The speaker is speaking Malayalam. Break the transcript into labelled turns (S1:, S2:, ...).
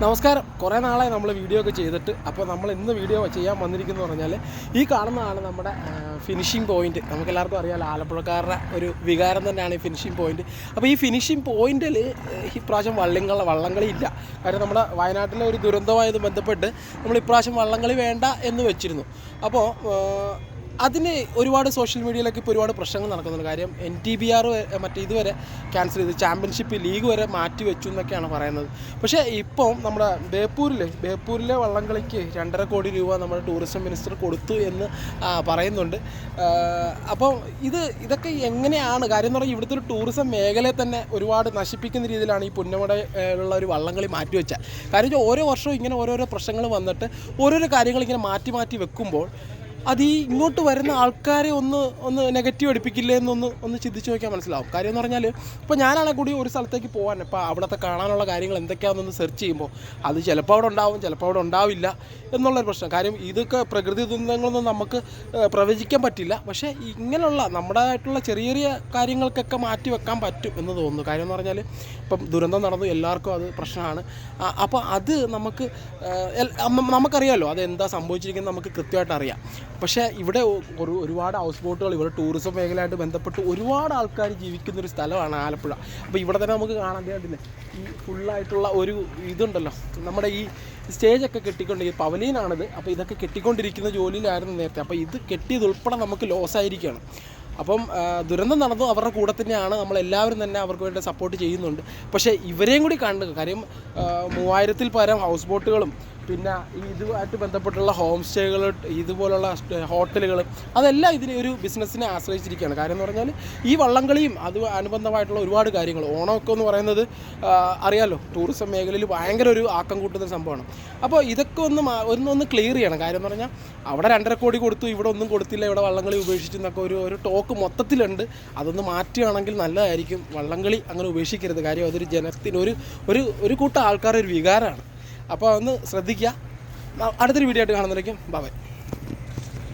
S1: നമസ്കാരം. കുറേ നാളായി നമ്മൾ വീഡിയോ ഒക്കെ ചെയ്തിട്ട്. അപ്പോൾ നമ്മൾ ഇന്ന് വീഡിയോ ചെയ്യാൻ വന്നിരിക്കുന്നു പറഞ്ഞാൽ ഈ കാണുന്നതാണ് നമ്മുടെ ഫിനിഷിംഗ് പോയിന്റ് നമുക്കെല്ലാവർക്കും അറിയാമല്ലോ ആലപ്പുഴക്കാരുടെ ഒരു വികാരം തന്നെയാണ് ഈ ഫിനിഷിംഗ് പോയിന്റ് അപ്പോൾ ഈ ഫിനിഷിംഗ് പോയിന്റിൽ ഈ പ്രാവശ്യം വള്ളങ്ങൾ വള്ളംകളി ഇല്ല. കാര്യം നമ്മുടെ വയനാട്ടിലെ ഒരു ദുരന്തമായത് ബന്ധപ്പെട്ട് നമ്മൾ ഇപ്രാവശ്യം വള്ളംകളി വേണ്ട എന്ന് വെച്ചിരുന്നു. അപ്പോൾ അതിന് ഒരുപാട് സോഷ്യൽ മീഡിയയിലൊക്കെ ഇപ്പോൾ ഒരുപാട് പ്രശ്നങ്ങൾ നടക്കുന്നുണ്ട്. കാര്യം എൻ ടി ബി ആർ മറ്റേ ഇതുവരെ ക്യാൻസൽ ചെയ്ത് ചാമ്പ്യൻഷിപ്പ് ലീഗ് വരെ മാറ്റി വെച്ചു എന്നൊക്കെയാണ് പറയുന്നത്. പക്ഷേ ഇപ്പം നമ്മുടെ ബേപ്പൂരിൽ ബേപ്പൂരിലെ വള്ളംകളിക്ക് രണ്ടര കോടി രൂപ നമ്മുടെ ടൂറിസം മിനിസ്റ്റർ കൊടുത്തു എന്ന് പറയുന്നുണ്ട്. അപ്പോൾ ഇത് ഇതൊക്കെ എങ്ങനെയാണ്? കാര്യം എന്ന് പറഞ്ഞാൽ ഇവിടുത്തെ ഒരു ടൂറിസം മേഖലയെ തന്നെ ഒരുപാട് നശിപ്പിക്കുന്ന രീതിയിലാണ് ഈ പുന്നമടയിലുള്ള ഒരു വള്ളംകളി മാറ്റിവെച്ചാൽ കാര്യം ഓരോ വർഷവും ഇങ്ങനെ ഓരോരോ പ്രശ്നങ്ങൾ വന്നിട്ട് ഓരോരോ കാര്യങ്ങൾ ഇങ്ങനെ മാറ്റി മാറ്റി വെക്കുമ്പോൾ അത് ഈ ഇങ്ങോട്ട് വരുന്ന ആൾക്കാരെ ഒന്ന് ഒന്ന് നെഗറ്റീവ് അടിപ്പിക്കില്ലേ എന്നൊന്ന് ഒന്ന് ചിന്തിച്ച് നോക്കിയാൽ മനസ്സിലാവും. കാര്യം എന്ന് പറഞ്ഞാൽ ഇപ്പോൾ ഞാനാണെങ്കിൽ കൂടി ഒരു സ്ഥലത്തേക്ക് പോകാൻ ഇപ്പോൾ അവിടുത്തെ കാണാനുള്ള കാര്യങ്ങൾ എന്തൊക്കെയാണെന്നൊന്ന് സെർച്ച് ചെയ്യുമ്പോൾ അത് ചിലപ്പോൾ അവിടെ ഉണ്ടാവും ചിലപ്പോൾ അവിടെ ഉണ്ടാവില്ല എന്നുള്ളൊരു പ്രശ്നം. കാര്യം ഇതൊക്കെ പ്രകൃതി ദുരന്തങ്ങളൊന്നും നമുക്ക് പ്രവചിക്കാൻ പറ്റില്ല. പക്ഷേ ഇങ്ങനെയുള്ള നമ്മുടേതായിട്ടുള്ള ചെറിയ ചെറിയ കാര്യങ്ങൾക്കൊക്കെ മാറ്റി വെക്കാൻ പറ്റും എന്ന് തോന്നുന്നു. കാര്യം എന്ന് പറഞ്ഞാൽ ഇപ്പം ദുരന്തം നടന്നു എല്ലാവർക്കും അത് പ്രശ്നമാണ്. അപ്പോൾ അത് നമുക്ക് നമുക്കറിയാമല്ലോ അത് എന്താ സംഭവിച്ചിരിക്കുന്നത് നമുക്ക് കൃത്യമായിട്ട് അറിയാം. പക്ഷേ ഇവിടെ ഒരുപാട് ഹൗസ് ബോട്ടുകൾ ഇവിടെ ടൂറിസം മേഖലയായിട്ട് ബന്ധപ്പെട്ട് ഒരുപാട് ആൾക്കാർ ജീവിക്കുന്ന ഒരു സ്ഥലമാണ് ആലപ്പുഴ. അപ്പോൾ ഇവിടെ തന്നെ നമുക്ക് കാണാൻ കഴിയാതില്ല ഈ ഫുള്ളായിട്ടുള്ള ഒരു ഇതുണ്ടല്ലോ. നമ്മുടെ ഈ സ്റ്റേജൊക്കെ കെട്ടിക്കൊണ്ട് ഈ പവലീനാണിത്. അപ്പോൾ ഇതൊക്കെ കെട്ടിക്കൊണ്ടിരിക്കുന്ന ജോലിയിലായിരുന്നു നേരത്തെ. അപ്പോൾ ഇത് കെട്ടിയതുൾപ്പെടെ നമുക്ക് ലോസ് ആയിരിക്കുകയാണ്. അപ്പം ദുരന്തം നടന്നു അവരുടെ കൂടെ തന്നെയാണ്. നമ്മളെല്ലാവരും തന്നെ അവർക്ക് വേണ്ടി സപ്പോർട്ട് ചെയ്യുന്നുണ്ട്. പക്ഷേ ഇവരെയും കൂടി കണ്ടു കാര്യം മൂവായിരത്തിൽ പരം ഹൗസ് ബോട്ടുകളും പിന്നെ ഇതുമായിട്ട് ബന്ധപ്പെട്ടുള്ള ഹോം സ്റ്റേകൾ ഇതുപോലുള്ള ഹോട്ടലുകൾ അതെല്ലാം ഇതിനെ ഒരു ബിസിനസ്സിനെ ആശ്രയിച്ചിരിക്കുകയാണ്. കാര്യം എന്ന് പറഞ്ഞാൽ ഈ വള്ളംകളിയും അത് അനുബന്ധമായിട്ടുള്ള ഒരുപാട് കാര്യങ്ങൾ. ഓണമൊക്കെ എന്ന് പറയുന്നത് അറിയാലോ ടൂറിസം മേഖലയിൽ ഭയങ്കര ഒരു ആക്കം കൂട്ടുന്ന സംഭവമാണ്. അപ്പോൾ ഇതൊക്കെ ഒന്ന് ഒന്നൊന്ന് ഒന്ന് ഒന്ന് ക്ലിയർ ചെയ്യണം. കാര്യം എന്ന് പറഞ്ഞാൽ അവിടെ രണ്ടര കോടി കൊടുത്തു ഇവിടെ ഒന്നും കൊടുത്തില്ല ഇവിടെ വള്ളംകളി ഉപേക്ഷിച്ചു എന്നൊക്കെ ഒരു ഒരു ടോക്ക് മൊത്തത്തിലുണ്ട്. അതൊന്ന് മാറ്റുകയാണെങ്കിൽ നല്ലതായിരിക്കും. വള്ളംകളി അങ്ങനെ ഉപേക്ഷിക്കരുത്. കാര്യം അതൊരു ജനത്തിന് ഒരു ഒരു ഒരു കൂട്ടം ആൾക്കാരുടെ ഒരു വികാരമാണ്. അപ്പോൾ ഒന്ന് ശ്രദ്ധിക്കുക. അടുത്തൊരു വീഡിയോ ആയിട്ട് കാണുന്നതായിരിക്കും ബൈ.